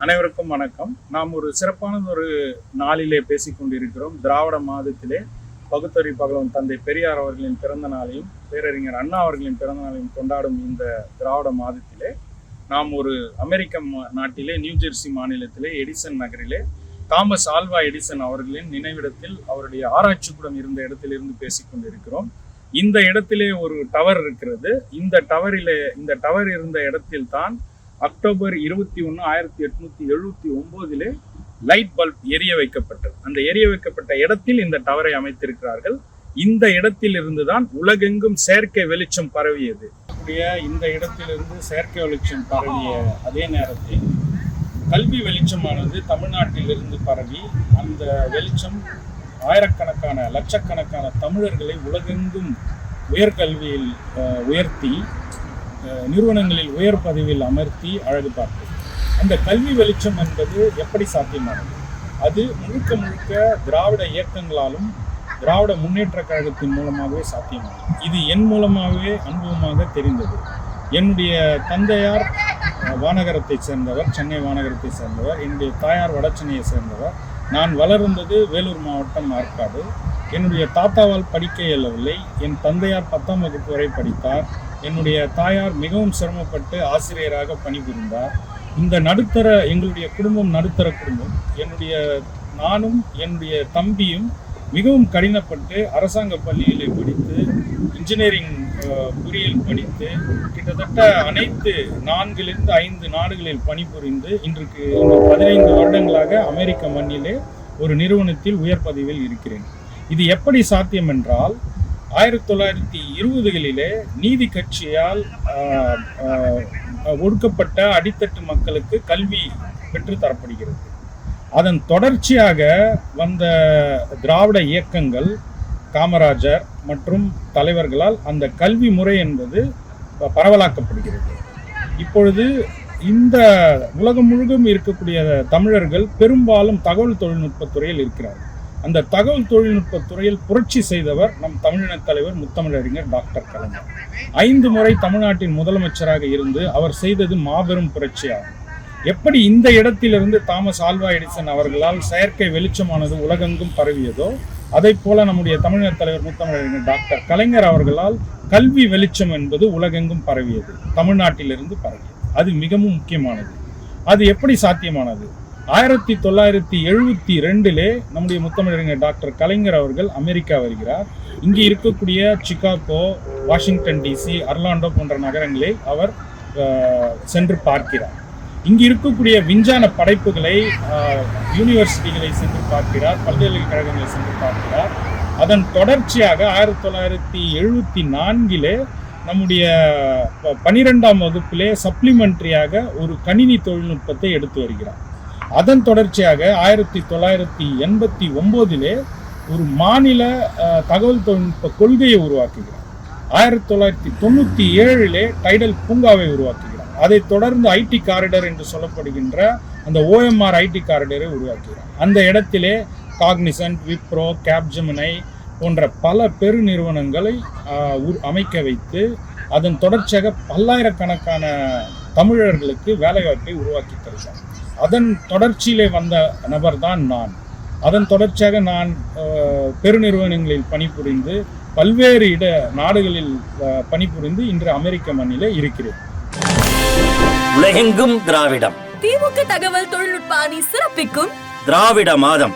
அனைவருக்கும் வணக்கம். நாம் ஒரு சிறப்பான ஒரு நாளிலே பேசிக்கொண்டிருக்கிறோம் திராவிட மாதத்திலே பகுத்தறி பகலவன் தந்தை பெரியார் அவர்களின் பிறந்த நாளையும் பேரறிஞர் அண்ணா அவர்களின் பிறந்த நாளையும் கொண்டாடும் இந்த திராவிட மாதத்திலே நாம் ஒரு அமெரிக்க மா- நாட்டிலே நியூ ஜெர்சி மாநிலத்திலே எடிசன் நகரிலே தாமஸ் ஆல்வா எடிசன் அவர்களின் நினைவிடத்தில் அவருடைய ஆராய்ச்சி கூடம் இருந்த இடத்திலிருந்து பேசிக்கொண்டிருக்கிறோம் இந்த இடத்திலே ஒரு டவர் இருக்கிறது. இந்த டவரிலே இந்த டவர் இருந்த இடத்தில் தான் அக்டோபர் இருபத்தி ஒன்று ஆயிரத்தி எட்நூத்தி எழுபத்தி ஒன்பதிலே லைட் பல்ப் எரிய வைக்கப்பட்டது. அந்த எரிய வைக்கப்பட்ட இடத்தில் இந்த டவரை அமைத்திருக்கிறார்கள். இந்த இடத்தில் இருந்துதான் உலகெங்கும் செயற்கை வெளிச்சம் பரவியது. இந்த இடத்திலிருந்து செயற்கை வெளிச்சம் பரவிய அதே நேரத்தில் கல்வி வெளிச்சமானது தமிழ்நாட்டில் இருந்து பரவி அந்த வெளிச்சம் ஆயிரக்கணக்கான லட்சக்கணக்கான தமிழர்களை உலகெங்கும் உயர்கல்வியில் அஹ், உயர்த்தி நிறுவனங்களில் உயர் பதவியில் அமர்த்தி அழகு பார்த்தது அந்த கல்வி வெளிச்சம் என்பது எப்படி சாத்தியமானது? அது முழுக்க முழுக்க திராவிட இயக்கங்களாலும் திராவிட முன்னேற்ற கழகத்தின் மூலமாகவே சாத்தியமானது. இது என் மூலமாகவே அனுபவமாக தெரிந்தது. என்னுடைய தந்தையார் வானகரத்தை வானகரத்தைச் சேர்ந்தவர் சென்னை வானகரத்தை சேர்ந்தவர் என்னுடைய தாயார் வடசென்னையை சேர்ந்தவர். நான் வளர்ந்தது வேலூர் மாவட்டம் ஆற்காடு. என்னுடைய தாத்தாவால் படிக்க இயலவில்லை. என் தந்தையார் பத்தாம் வகுப்பு வரை படித்தார். என்னுடைய தாயார் மிகவும் சிரமப்பட்டு ஆசிரியராக பணிபுரிந்தார். இந்த நடுத்தர எங்களுடைய குடும்பம் நடுத்தர குடும்பம் என்னுடைய நானும் என்னுடைய தம்பியும் மிகவும் கடினப்பட்டு அரசாங்க பள்ளியில் படித்து இன்ஜினியரிங் பொறியியல் படித்து கிட்டத்தட்ட அனைத்து நான்கிலிருந்து ஐந்து நாடுகளில் பணிபுரிந்து இன்றைக்கு பதினைந்து வருடங்களாக அமெரிக்க மண்ணிலே ஒரு நிறுவனத்தில் உயர் பதவியில் இருக்கிறேன். இது எப்படி சாத்தியம் என்றால் ஆயிரத்தி தொள்ளாயிரத்தி இருபதுகளிலே நீதி கட்சியால் ஒடுக்கப்பட்ட அடித்தட்டு மக்களுக்கு கல்வி பெற்று தரப்படுகிறது. அதன் தொடர்ச்சியாக வந்த திராவிட இயக்கங்கள் காமராஜர் மற்றும் தலைவர்களால் அந்த கல்வி முறை என்பது பரவலாக்கப்படுகிறது. இப்பொழுது இந்த உலகம் முழுதும் இருக்கக்கூடிய தமிழர்கள் பெரும்பாலும் தகவல் தொழில்நுட்பத் துறையில் இருக்கிறார்கள். அந்த தகவல் தொழில்நுட்ப துறையில் புரட்சி செய்தவர் நம் தமிழின தலைவர் முத்தமிழறிஞர் டாக்டர் கலைஞர். ஐந்து முறை தமிழ்நாட்டின் முதலமைச்சராக இருந்து அவர் செய்தது மாபெரும் புரட்சியாகும். எப்படி இந்த இடத்திலிருந்து தாமஸ் ஆல்வா எடிசன் அவர்களால் செயற்கை வெளிச்சமானது உலகெங்கும் பரவியதோ அதை போல நம்முடைய தமிழின தலைவர் முத்தமிழறிஞர் டாக்டர் கலைஞர் அவர்களால் கல்வி வெளிச்சம் என்பது உலகெங்கும் பரவியது தமிழ்நாட்டிலிருந்து பரவியது. அது மிகவும் முக்கியமானது. அது எப்படி சாத்தியமானது? ஆயிரத்தி தொள்ளாயிரத்தி எழுபத்தி ரெண்டிலே நம்முடைய முத்தமிழறிஞர் டாக்டர் கலைஞர் அவர்கள் அமெரிக்கா வருகிறார். இங்கே இருக்கக்கூடிய சிகாகோ வாஷிங்டன் டிசி அர்லாண்டோ போன்ற நகரங்களில் அவர் சென்று பார்க்கிறார். இங்கு இருக்கக்கூடிய விஞ்ஞான படைப்புகளை யூனிவர்சிட்டிகளை சென்று பார்க்கிறார் பல்கலைக்கழகங்களை சென்று பார்க்கிறார். அதன் தொடர்ச்சியாக ஆயிரத்தி தொள்ளாயிரத்தி எழுபத்தி நான்கிலே நம்முடைய ப- பனிரெண்டாம் வகுப்பிலே சப்ளிமெண்ட்ரியாக ஒரு கணினி தொழில்நுட்பத்தை எடுத்து வருகிறார். அதன் தொடர்ச்சியாக ஆயிரத்தி தொள்ளாயிரத்தி எண்பத்தி ஒம்போதிலே ஒரு மாநில தகவல் தொழில்நுட்ப கொள்கையை உருவாக்குகிறார். ஆயிரத்தி தொள்ளாயிரத்தி தொண்ணூற்றி ஏழிலே டைடல் பூங்காவை உருவாக்குகிறார். அதைத் தொடர்ந்து ஐடி காரிடர் என்று சொல்லப்படுகின்ற அந்த ஓஎம்ஆர் ஐடி காரிடரை உருவாக்குகிறார். அந்த இடத்திலே காக்னிசன்ட் விப்ரோ கேப்ஜெமினை போன்ற பல பெரு நிறுவனங்களை அமைக்க வைத்து அதன் தொடர்ச்சியாக பல்லாயிரக்கணக்கான தமிழர்களுக்கு வேலைவாய்ப்பை உருவாக்கி தருகிறார். அதன் தொடர்ச்சியிலே வந்த நபர்தான் நான். அதன் தொடர்ச்சியாக நான் பெருநிறுவனங்களில் பணிபுரிந்து பல்வேறு இட நாடுகளில் பணிபுரிந்து இன்று அமெரிக்க மண்ணிலே இருக்கிறேன். உலகெங்கும் திராவிடம். திமுக தகவல் தொழில்நுட்ப அணி சிறப்பிக்கும். திராவிட மாதம்.